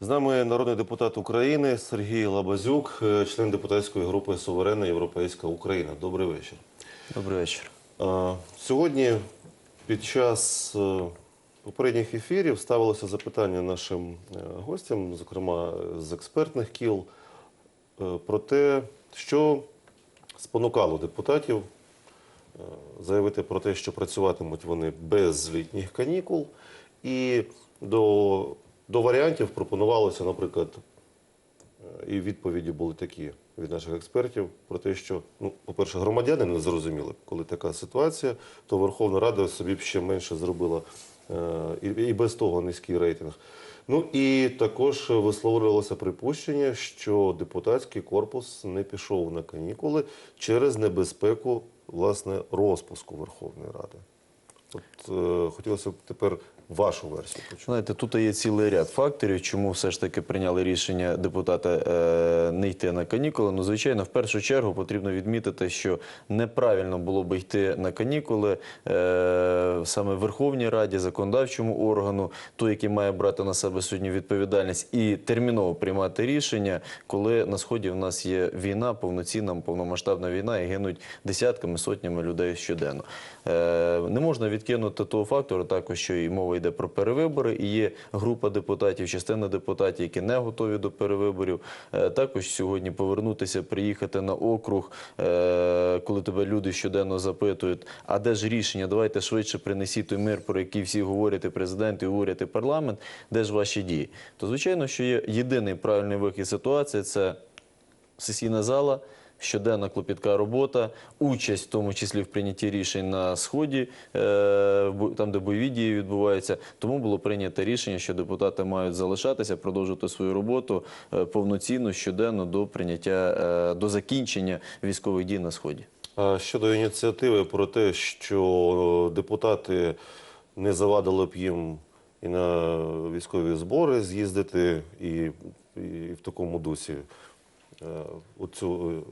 З нами народний депутат України Сергій Лабазюк, е, член депутатської групи Суверенна Європейська Україна. Добрий вечір. Добрий вечір. Сьогодні під час е, попередніх ефірів ставилося запитання нашим е, гостям, зокрема з експертних кіл, про те, що спонукало депутатів заявити про те, що працюватимуть вони без літніх канікул. І до, до варіантів пропонувалося, наприклад, Е, І відповіді були такі від наших експертів про те, що, ну, по-перше, громадяни не зрозуміли, коли така ситуація, то Верховна Рада собі б ще менше зробила е, і, без того низький рейтинг. Ну і також висловлювалося припущення, що депутатський корпус не пішов на канікули через небезпеку власне розпуску Верховної Ради. От е, хотілося б тепер вашу версію почути. Знаєте, тут є цілий ряд факторів, чому все ж таки прийняли рішення депутати е, не йти на канікули. Ну, звичайно, в першу чергу потрібно відмітити, що неправильно було би йти на канікули е, саме в Верховній Раді, законодавчому органу, той, який має брати на себе сьогодні відповідальність і терміново приймати рішення, коли на сході в нас є війна, повноцінна, повномасштабна війна, і гинуть десятками, сотнями людей щоденно. Е, не можна відкинути того фактору, також що і мова йде про перевибори, і є група депутатів, частина депутатів, які не готові до перевиборів. Е, також сьогодні повернутися, приїхати на округ, е, коли тебе люди щоденно запитують, а де ж рішення? Давайте швидше принесіть той мир, про який всі говорять, і президент, і уряд, і парламент. Де ж ваші дії? То звичайно, що є єдиний правильний вихід ситуації це сесійна зала. Щоденна клопітка робота, участь, в тому числі в прийнятті рішень на сході, е, там, де бойові дії відбуваються. Тому було прийнято рішення, що депутати мають залишатися, продовжувати свою роботу е, повноцінно щоденно до прийняття е, до закінчення військових дій на сході. Щодо ініціативи про те, що депутати не завадили б їм і на військові збори з'їздити, і, і в такому дусі оцю,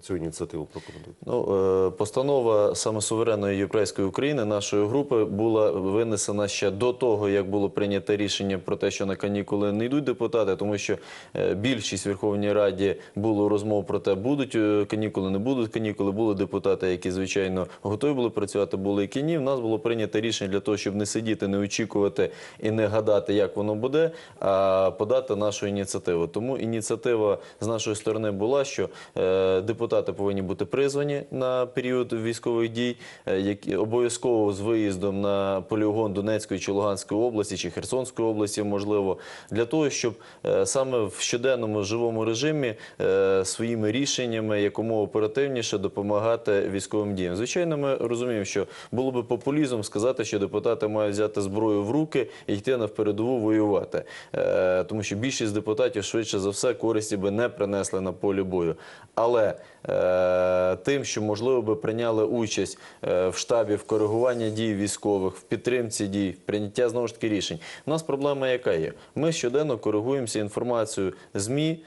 цю ініціативу прокоментуйте. Ну, е, постанова саме суверенної європейської України нашої групи була винесена ще до того, як було прийнято рішення про те, що на канікули не йдуть депутати, тому що е, більшість в Верховній Раді було розмов про те, будуть е, канікули, не будуть канікули. Були депутати, які звичайно готові були працювати, були які ні. В нас було прийнято рішення для того, щоб не сидіти, не очікувати і не гадати, як воно буде, а подати нашу ініціативу. Тому ініціатива з нашої сторони була, що депутати повинні бути призвані на період військових дій, е, які обов'язково з виїздом на полігон Донецької чи Луганської області чи Херсонської області, можливо, для того, щоб е, саме в щоденному живому режимі е, своїми рішеннями якомога оперативніше допомагати військовим діям. Звичайно, ми розуміємо, що було би популізмом сказати, що депутати мають взяти зброю в руки і йти на передову воювати, тому що більшість депутатів швидше за все користі би не принесли на полі бою. Але е, тим, що можливо би прийняли участь е, в штабі в коригуванні дій військових, в підтримці дій, в прийняття знову ж таки рішень. У нас проблема яка є? Ми щоденно коригуємося інформацією ЗМІ.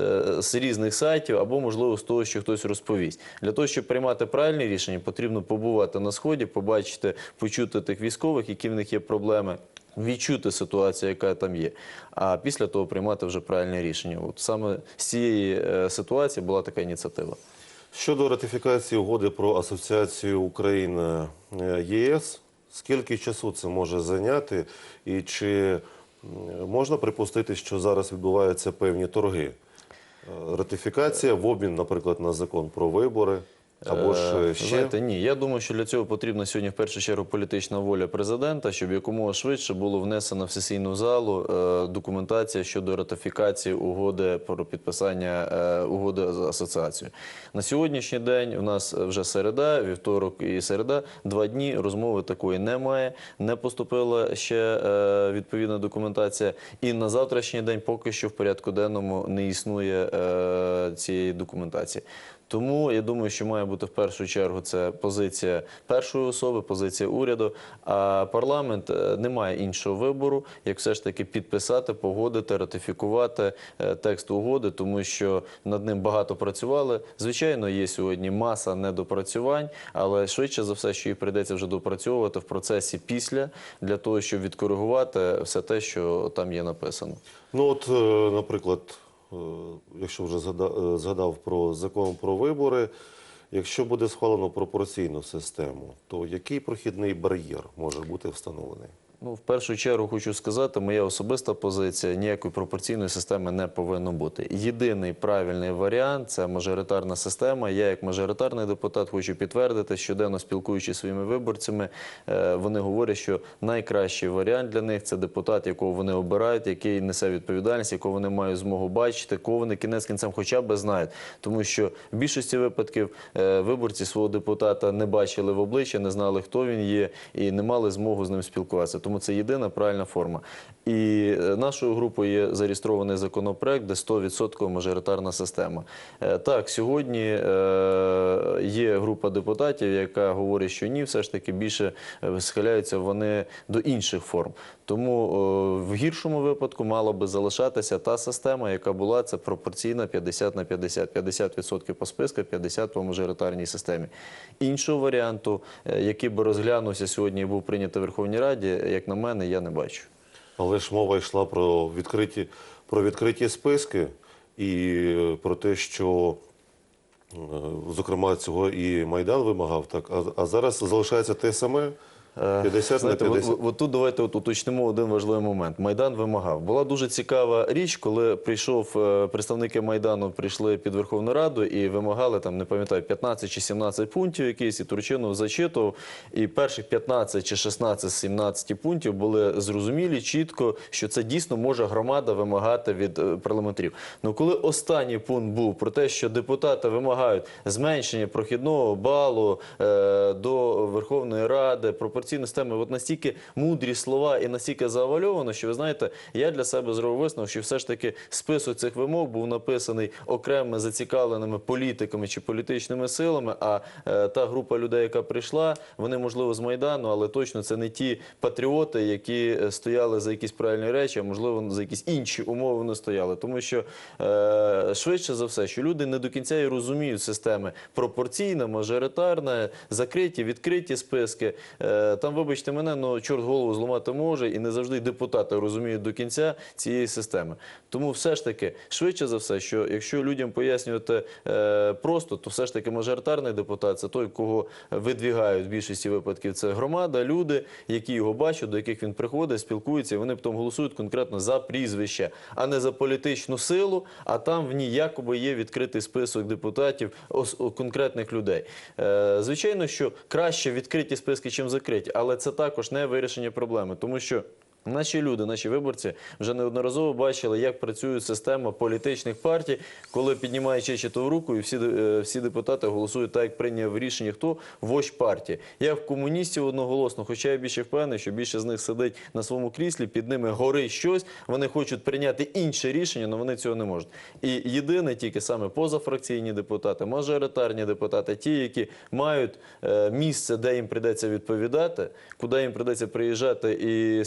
е, З різних сайтів або можливо з того, що хтось розповість для того, щоб приймати правильні рішення, потрібно побувати на сході, побачити, почути тих військових, які в них є проблеми, відчути ситуацію, яка там є. А після того приймати вже правильне рішення. От саме з цієї е, ситуації була така ініціатива. Щодо ратифікації угоди про асоціацію Україна е, ЄС, скільки часу це може зайняти, і чи можна припустити, що зараз відбуваються певні торги? Е, Ратифікація в обмін, наприклад, на закон про вибори, або ж Е, е, ще Знаєте, ні, я думаю, що для цього потрібна сьогодні в першу чергу політична воля президента, щоб якомога швидше було внесено в сесійну залу е, документація щодо ратифікації угоди про підписання е, угоди з асоціацією. На сьогоднішній день у нас вже середа, вівторок і середа, два дні розмови такої немає. Не поступила ще е, відповідна документація. І на завтрашній день поки що в порядку денному не існує е, цієї документації. Тому я думаю, що має бути в першу чергу це позиція першої особи, позиція уряду. А парламент е, не має іншого вибору, як все ж таки підписати, погодити, ратифікувати е, текст угоди, тому що над ним багато працювали. Звичайно, є сьогодні маса недопрацювань, але швидше за все, що їх прийдеться вже допрацьовувати в процесі після для того, щоб відкоригувати все те, що там є написано. Ну от, е, наприклад, якщо вже е, згадав про закон про вибори, якщо буде схвалено пропорційну систему, то який прохідний бар'єр може бути встановлений? Ну, в першу чергу хочу сказати, моя особиста позиція ніякої пропорційної системи не повинно бути. Єдиний правильний варіант це мажоритарна система. Я, як мажоритарний депутат, хочу підтвердити, щоденно спілкуючись своїми виборцями, е, вони говорять, що найкращий варіант для них це депутат, якого вони обирають, який несе відповідальність, якого вони мають змогу бачити, кого вони кінець кінцем хоча б знають. Тому що в більшості випадків е, виборці свого депутата не бачили в обличчя, не знали, хто він є, і не мали змогу з ним спілкуватися. Тому це єдина правильна форма. І е, нашою групою є зареєстрований законопроект, де 100% мажоритарна система. Е, Так, сьогодні е, є група депутатів, яка говорить, що ні, все ж таки більше схиляються вони до інших форм. Тому в гіршому випадку мала би залишатися та система, яка була це пропорційна 50 на 50. 50% по списку, 50% по мажоритарній системі. Іншого варіанту, який би розглянувся сьогодні і був прийнятий в Верховній Раді, як на мене, я не бачу. Але ж мова йшла про відкриті, про відкриті списки і про те, що, е, зокрема, цього і Майдан вимагав, так, а, а зараз залишається те саме 50 на Знаєте, 50. от, тут давайте от уточнимо один важливий момент. Майдан вимагав. Була дуже цікава річ, коли прийшов е, представники Майдану, прийшли під Верховну Раду і вимагали там, не пам'ятаю, 15 чи 17 пунктів якісь, і Турчинов зачитував. І перших 15 чи 16 з 17 пунктів були зрозумілі чітко, що це дійсно може громада вимагати від е, парламентарів. Ну коли останній пункт був про те, що депутати вимагають зменшення прохідного балу е, до Верховної Ради, пропорційної системи, от настільки мудрі слова і настільки завальовано, що ви знаєте, я для себе зробив висновок, що все ж таки список цих вимог був написаний окремими зацікавленими політиками чи політичними силами. А е, та група людей, яка прийшла, вони можливо з майдану, але точно це не ті патріоти, які е, стояли за якісь правильні речі, а можливо за якісь інші умови вони стояли. Тому що е, швидше за все, що люди не до кінця і розуміють системи пропорційна, мажоритарна, закриті, відкриті списки. Там, вибачте мене, ну чорт голову зламати може, і не завжди депутати розуміють до кінця цієї системи. Тому все ж таки, швидше за все, що якщо людям пояснювати е, просто, то все ж таки мажоритарний депутат це той, кого видвігають в більшості випадків. Це громада, люди, які його бачать, до яких він приходить, спілкується, і вони потім голосують конкретно за прізвище, а не за політичну силу. А там в ній якоби є відкритий список депутатів конкретних людей. Е, звичайно, що краще відкриті списки, чим закриті, але це також не вирішення проблеми, тому що. Наші люди, наші виборці вже неодноразово бачили, як працює система політичних партій, коли піднімає чечетову руку, і всі, е, всі депутати голосують так, як прийняв рішення, хто вождь партії. Я в комуністів одноголосно, хоча я більше впевнений, що більше з них сидить на своєму кріслі, під ними горить щось. Вони хочуть прийняти інше рішення, але вони цього не можуть. І єдине тільки саме позафракційні депутати, мажоритарні депутати, ті, які мають е, місце, де їм прийдеться відповідати, куди їм прийдеться приїжджати і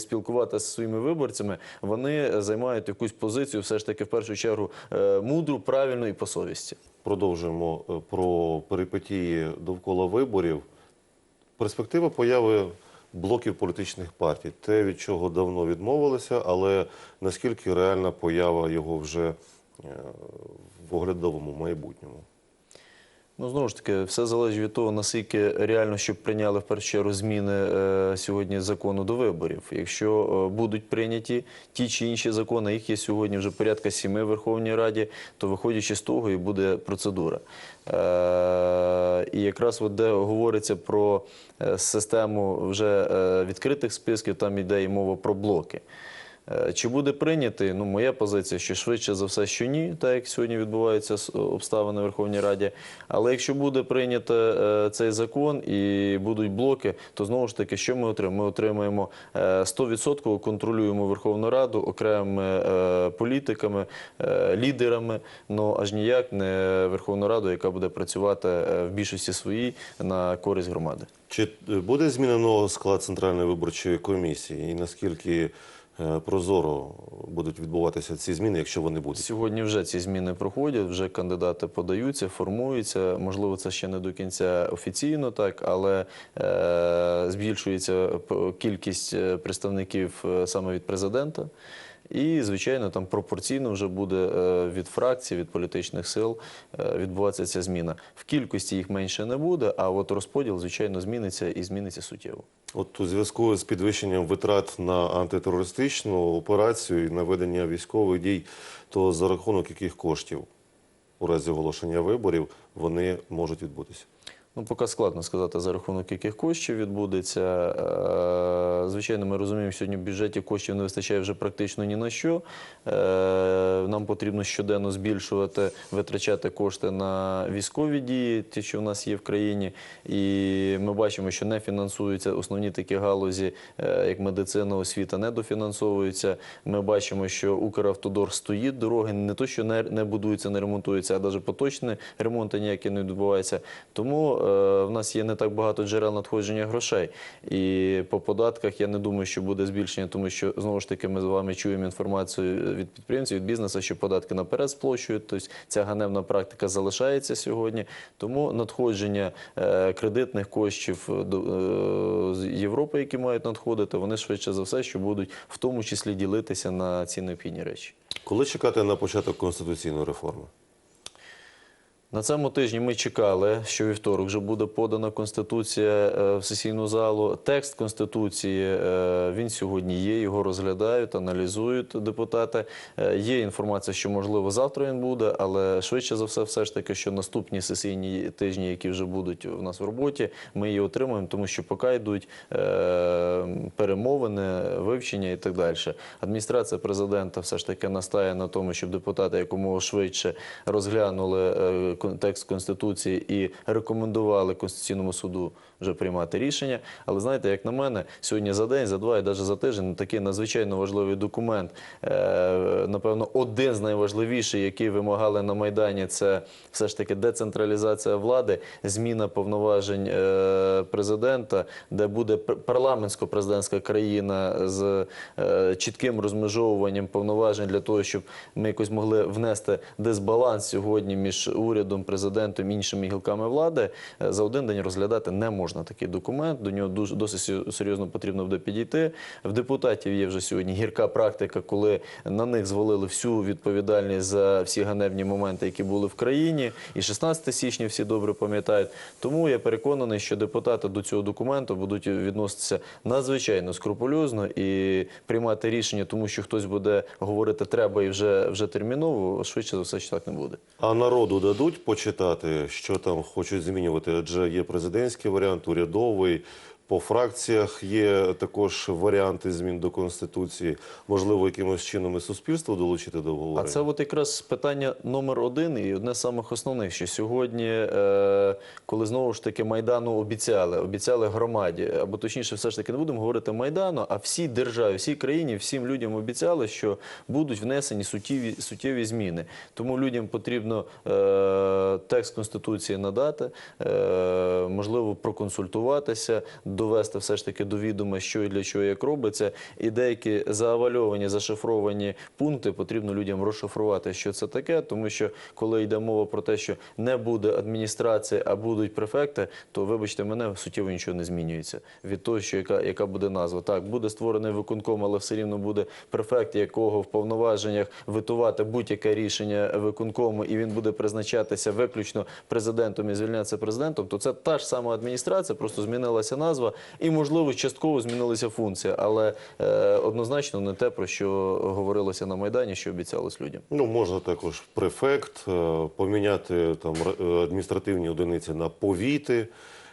спілкуватися зі своїми виборцями, вони займають якусь позицію, все ж таки, в першу чергу, е, мудру, правильну і по совісті. Продовжуємо е, про перипетії довкола виборів. Перспектива появи блоків політичних партій. Те, від чого давно відмовилися, але наскільки реальна поява його вже е, в оглядовому майбутньому? Ну, знову ж таки, все залежить від того, наскільки реально, щоб прийняли в першу чергу зміни е, сьогодні закону до виборів. Якщо е, будуть прийняті ті чи інші закони, їх є сьогодні вже порядка сіми в Верховній Раді, то виходячи з того, і буде процедура. Е, і якраз от де говориться про систему вже відкритих списків, там йде і мова про блоки. Е, Чи буде прийнятий? Ну, моя позиція, що швидше за все, що ні, так як сьогодні відбуваються обставини в Верховній Раді. Але якщо буде прийнято е, цей закон і будуть блоки, то знову ж таки, що ми отримаємо? Ми отримаємо е, 100% контролюємо Верховну Раду окремими е, політиками, е, лідерами, ну аж ніяк не Верховну Раду, яка буде працювати е, в більшості своїй на користь громади. Чи е, буде змінено склад Центральної виборчої комісії? І наскільки е, прозоро будуть відбуватися ці зміни, якщо вони будуть? Сьогодні вже ці зміни проходять, вже кандидати подаються, формуються. Можливо, це ще не до кінця офіційно, так, але е, збільшується кількість е, представників е, саме від президента. І, звичайно, там пропорційно вже буде е, від фракцій, від політичних сил е, відбуватися ця зміна. В кількості їх менше не буде, а от розподіл, звичайно, зміниться і зміниться суттєво. От у зв'язку з підвищенням витрат на антитерористичну операцію і на ведення військових дій, то за рахунок яких коштів у разі оголошення виборів вони можуть відбутися? Ну, поки складно сказати, за рахунок яких коштів відбудеться. Е, Звичайно, ми розуміємо, сьогодні в бюджеті коштів не вистачає вже практично ні на що. Е, Нам потрібно щоденно збільшувати, витрачати кошти на військові дії, ті, що в нас є в країні. І ми бачимо, що не фінансуються основні такі галузі, е, як медицина, освіта, не дофінансовуються. Ми бачимо, що Укравтодор стоїть, дороги не то, що не, будуються, не ремонтуються, а навіть поточні ремонти ніякі не відбуваються. Тому в нас є не так багато джерел надходження грошей. І по податках я не думаю, що буде збільшення, тому що знову ж таки ми з вами чуємо інформацію від підприємців, від бізнесу, що податки наперед сплачують. Тобто ця ганебна практика залишається сьогодні. Тому надходження е, кредитних коштів е, з Європи, які мають надходити, вони швидше за все, що будуть в тому числі ділитися на ці необхідні речі. Коли чекати на початок конституційної реформи? На цьому тижні ми чекали, що вівторок вже буде подана конституція е, в сесійну залу. Текст конституції е, він сьогодні є. Його розглядають, аналізують депутати. Е, Є інформація, що можливо завтра він буде, але швидше за все, все ж таки, що наступні сесійні тижні, які вже будуть у нас в роботі, ми її отримаємо, тому що поки йдуть перемовини, вивчення і так далі. Адміністрація президента все ж таки настає на тому, щоб депутати якомога швидше розглянули текст конституції і рекомендували конституційному суду вже приймати рішення. Але знаєте, як на мене, сьогодні за день, за два і навіть за тиждень такий надзвичайно важливий документ. Е, напевно, один з найважливіших, який вимагали на майдані, це все ж таки децентралізація влади, зміна повноважень е, президента, де буде пр- парламентсько-президентська країна з е, чітким розмежовуванням повноважень для того, щоб ми якось могли внести дисбаланс сьогодні між урядом, президентом іншими гілками влади. Е, За один день розглядати не можна такий документ. До нього дуже досить серйозно потрібно буде підійти. В депутатів є вже сьогодні гірка практика, коли на них звалили всю відповідальність за всі ганебні моменти, які були в країні. І 16 січня всі добре пам'ятають. Тому я переконаний, що депутати до цього документу будуть відноситися надзвичайно скрупульозно і приймати рішення, тому що хтось буде говорити треба і вже, вже терміново. Швидше за все, що так не буде. А народу дадуть почитати, що там хочуть змінювати? Адже є президентський варіант, урядовий. По фракціях є також варіанти змін до конституції. Можливо, якимось чином і суспільство долучити до А це от якраз питання номер один і одне з самих основних, що сьогодні, е, коли знову ж таки Майдану обіцяли, обіцяли громаді, або точніше, все ж таки не будемо говорити Майдану, а всій державі, всій країні, всім людям обіцяли, що будуть внесені суттєві, суттєві зміни. Тому людям потрібно е, текст Конституції надати, е, можливо, проконсультуватися, довести все ж таки до відома, що і для чого як робиться, і деякі заавальовані, зашифровані пункти потрібно людям розшифрувати, що це таке, тому що коли йде мова про те, що не буде адміністрації, а будуть префекти, то вибачте мене суттєво нічого не змінюється від того, що яка, яка буде назва. Так, буде створений виконком, але все рівно буде префект, якого в повноваженнях витувати будь-яке рішення виконкому, і він буде призначатися виключно президентом і звільнятися президентом, то це та ж сама адміністрація, просто змінилася назва, і можливо частково змінилася функція, але е, однозначно не те, про що говорилося на майдані, що обіцялось людям. Ну, можна також префект, е, поміняти там е, адміністративні одиниці на повіти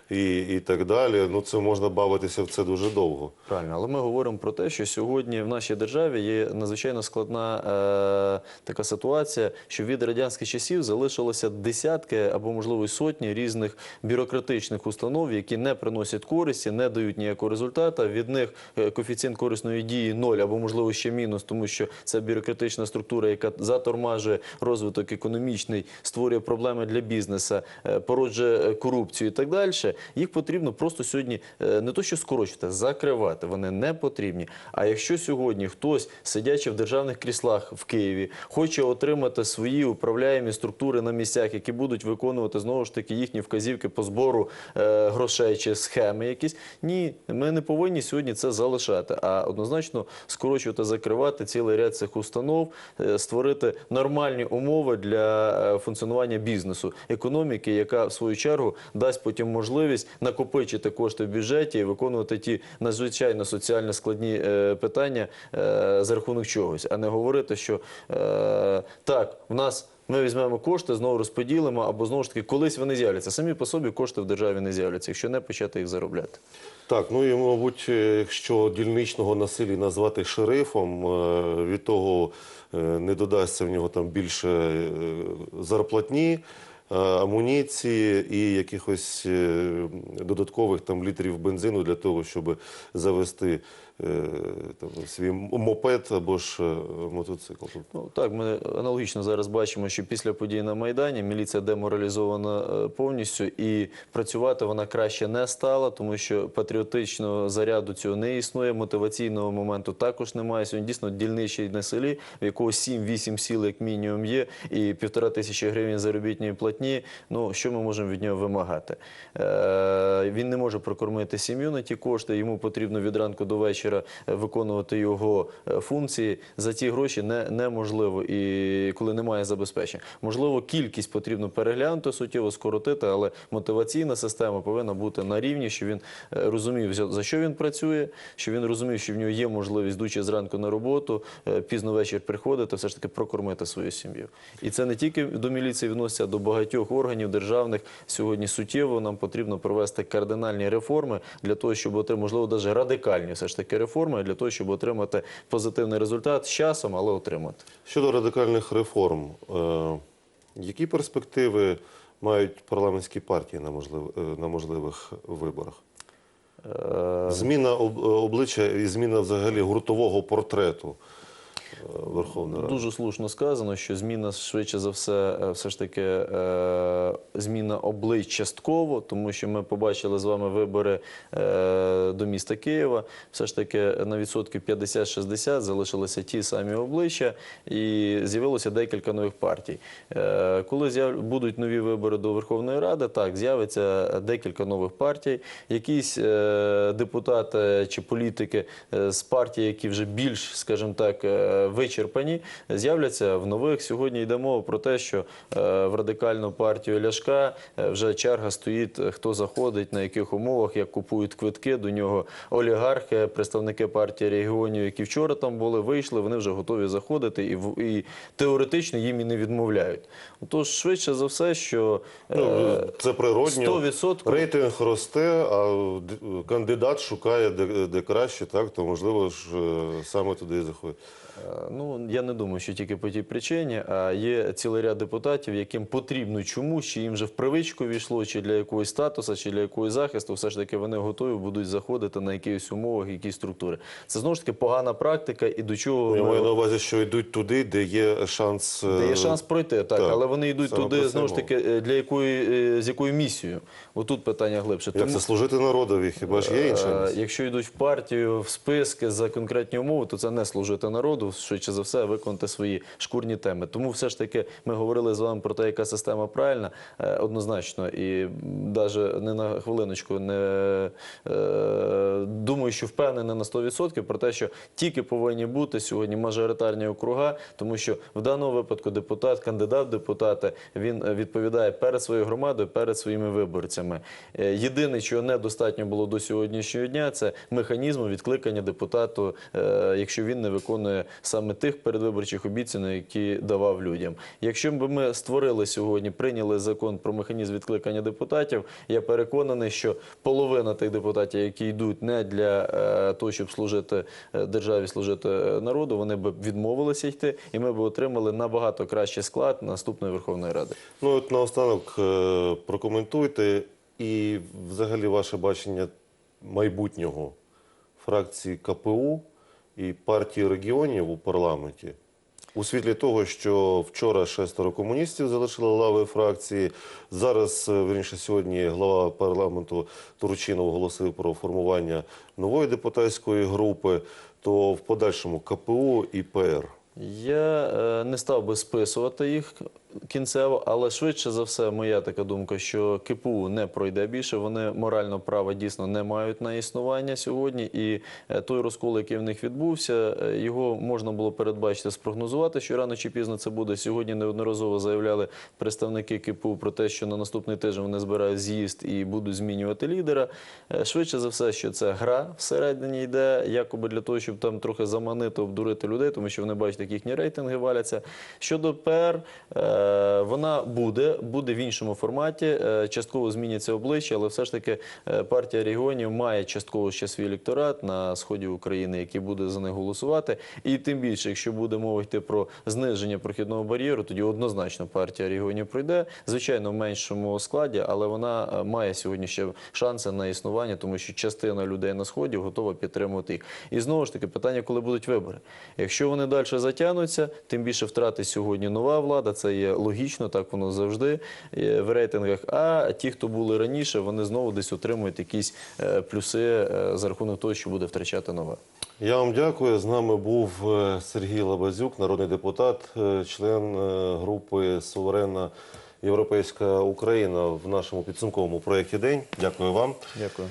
і, і так далі. Ну це можна бавитися в це дуже довго. Правильно, але ми говоримо про те, що сьогодні в нашій державі є надзвичайно складна е, така ситуація, що від радянських часів залишилося десятки або можливо сотні різних бюрократичних установ, які не приносять користі, не дають ніякого результату. Від них е, коефіцієнт корисної дії ноль або можливо ще мінус, тому що це бюрократична структура, яка затормажує розвиток економічний, створює проблеми для бізнесу, е, породжує е, корупцію і так далі. Їх потрібно просто сьогодні е, не то, що скорочувати, закривати. Вони не потрібні. А якщо сьогодні хтось, сидячи в державних кріслах в Києві, хоче отримати свої управляємі структури на місцях, які будуть виконувати знову ж таки їхні вказівки по збору е, грошей чи схеми якісь, ні, ми не повинні сьогодні це залишати, а однозначно скорочувати, закривати цілий ряд цих установ, е, створити нормальні умови для функціонування бізнесу, економіки, яка в свою чергу дасть потім можливість накопичити кошти в бюджеті і виконувати ті надзвичайно соціально складні е, питання е, за рахунок чогось, а не говорити, що е, так, в нас. Ми візьмемо кошти, знову розподілимо, або знову ж таки, колись вони з'являться. Самі по собі кошти в державі не з'являться, якщо не почати їх заробляти. Так, ну і мабуть, якщо дільничного насилі назвати шерифом, від того не додасться в нього там більше зарплатні, амуніції і якихось е, додаткових там літрів бензину для того, щоб завести е, там, свій мопед або ж е, мотоцикл. Ну так, ми аналогічно зараз бачимо, що після подій на Майдані міліція деморалізована е, повністю і працювати вона краще не стала, тому що патріотичного заряду цього не існує, мотиваційного моменту також немає. Сьогодні дійсно дільничий на селі, в якого 7-8 сіл як мінімум є, і півтора тисячі гривень заробітної платні. Ну що ми можемо від нього вимагати? Е, він не може прокормити сім'ю на ті кошти. Йому потрібно від ранку до вечора е, виконувати його е, функції. За ті гроші не, неможливо і коли немає забезпечення. Можливо, кількість потрібно переглянути суттєво, скоротити, але мотиваційна система повинна бути на рівні, що він е, розумів, за- що він працює, що він розумів, що в нього є можливість дучи зранку на роботу, пізно вечір приходити, все ж таки прокормити свою сім'ю. І це не тільки до міліції відноситься, а до багатьох органів державних. Сьогодні суттєво нам потрібно провести кардинальні реформи для того, щоб отримати, можливо, навіть радикальні все ж таки реформи для того, щоб отримати позитивний результат з часом, але отримати. Щодо радикальних реформ, е, які перспективи мають парламентські партії на, можлив, е, на можливих виборах? Е, Зміна об- обличчя і зміна взагалі гуртового портрету Верховної Ради. Дуже слушно сказано, що зміна швидше за все, е, все ж таки е, зміна облич частково, тому що ми побачили з вами вибори е, до міста Києва. Все ж таки на відсотків 50-60 залишилися ті самі обличчя, і з'явилося декілька нових партій. Е, коли будуть нові вибори до Верховної Ради, так з'явиться декілька нових партій. Якісь е, депутати чи політики е, з партій, які вже більш, скажімо так, е, вичерпані, з'являться в нових. Сьогодні йде мова про те, що е, в радикальну партію Ляшка е, вже черга стоїть, е, хто заходить, на яких умовах, як купують квитки до нього олігархи, представники партії регіонів, які вчора там були, вийшли, вони вже готові заходити і, в- і теоретично їм і не відмовляють. Тож швидше за все, що Ну, це природньо. 100% Рейтинг росте, а кандидат шукає де, де краще, так, то можливо ж саме туди і заходить. Е, Ну, я не думаю, що тільки по тій причині, а є цілий ряд депутатів, яким потрібно чомусь, чи їм вже в привичку війшло, чи для якогось статусу, чи для якогось захисту, все ж таки вони готові будуть заходити на якихось умовах, якісь структури. Це знову ж таки погана практика, і до чого Я маю на увазі, що йдуть туди, де є шанс. е, де є шанс пройти, так, так. але вони йдуть Саме туди знову ж таки е, для якої е, з якою місією? Отут питання глибше. Як це служити народові? Хіба ж є інша Е, місія? Якщо йдуть в партію, в списки за конкретні умови, то це не служити народу, швидше за все, виконати свої шкурні теми. Тому все ж таки ми говорили з вами про те, яка система правильна, е, однозначно. І навіть не на хвилиночку не е, думаю, що впевнений на 100% про те, що тільки повинні бути сьогодні мажоритарні округа, тому що в даному випадку депутат, кандидат в депутати, він відповідає перед своєю громадою, перед своїми виборцями. Е, Єдине, чого недостатньо було до сьогоднішнього дня, це механізму відкликання депутату, якщо він не виконує саме тих передвиборчих обіцянок, які давав людям. Якщо б ми створили сьогодні, прийняли закон про механізм відкликання депутатів, я переконаний, що половина тих депутатів, які йдуть не для е, того, щоб служити е, державі, служити е, народу, вони б відмовилися йти, і ми б отримали набагато кращий склад наступної Верховної Ради. Ну от наостанок прокоментуйте і взагалі ваше бачення майбутнього фракції КПУ і партії регіонів у парламенті. У світлі того, що вчора шестеро комуністів залишили лави фракції. Зараз, е, вірніше, сьогодні глава парламенту Турчинов оголосив про формування нової депутатської групи, то в подальшому КПУ і ПР. Я е, не став би списувати їх кінцево, але швидше за все, моя така думка, що КПУ не пройде більше. Вони морально права дійсно не мають на існування сьогодні. І е, той розкол, який в них відбувся, е, його можна було передбачити, спрогнозувати, що рано чи пізно це буде. Сьогодні неодноразово заявляли представники КПУ про те, що на наступний тиждень вони збирають з'їзд і будуть змінювати лідера. Е, Швидше за все, що це гра всередині йде, якоби для того, щоб там трохи заманити, обдурити людей, тому що вони бачать, як їхні рейтинги валяться. Щодо ПР, вона буде, буде в іншому форматі. е, Частково зміняться обличчя, але все ж таки е, партія регіонів має частково ще свій електорат на сході України, який буде за них голосувати. І тим більше, якщо буде мова йти про зниження прохідного бар'єру, тоді однозначно партія регіонів пройде. Звичайно, в меншому складі, але вона е, має сьогодні ще шанси на існування, тому що частина людей на сході готова підтримувати їх. І знову ж таки, питання, коли будуть вибори. Якщо вони далі затягнуться, тим більше втрати сьогодні нова влада. Це є логічно, так воно завжди в рейтингах. А ті, хто були раніше, вони знову десь отримують якісь е, плюси е, за рахунок того, що буде втрачати нове. Я вам дякую. З нами був е, Сергій Лабазюк, народний депутат, член групи Суверенна Європейська Україна в нашому підсумковому проєкті День. Дякую вам. Дякую.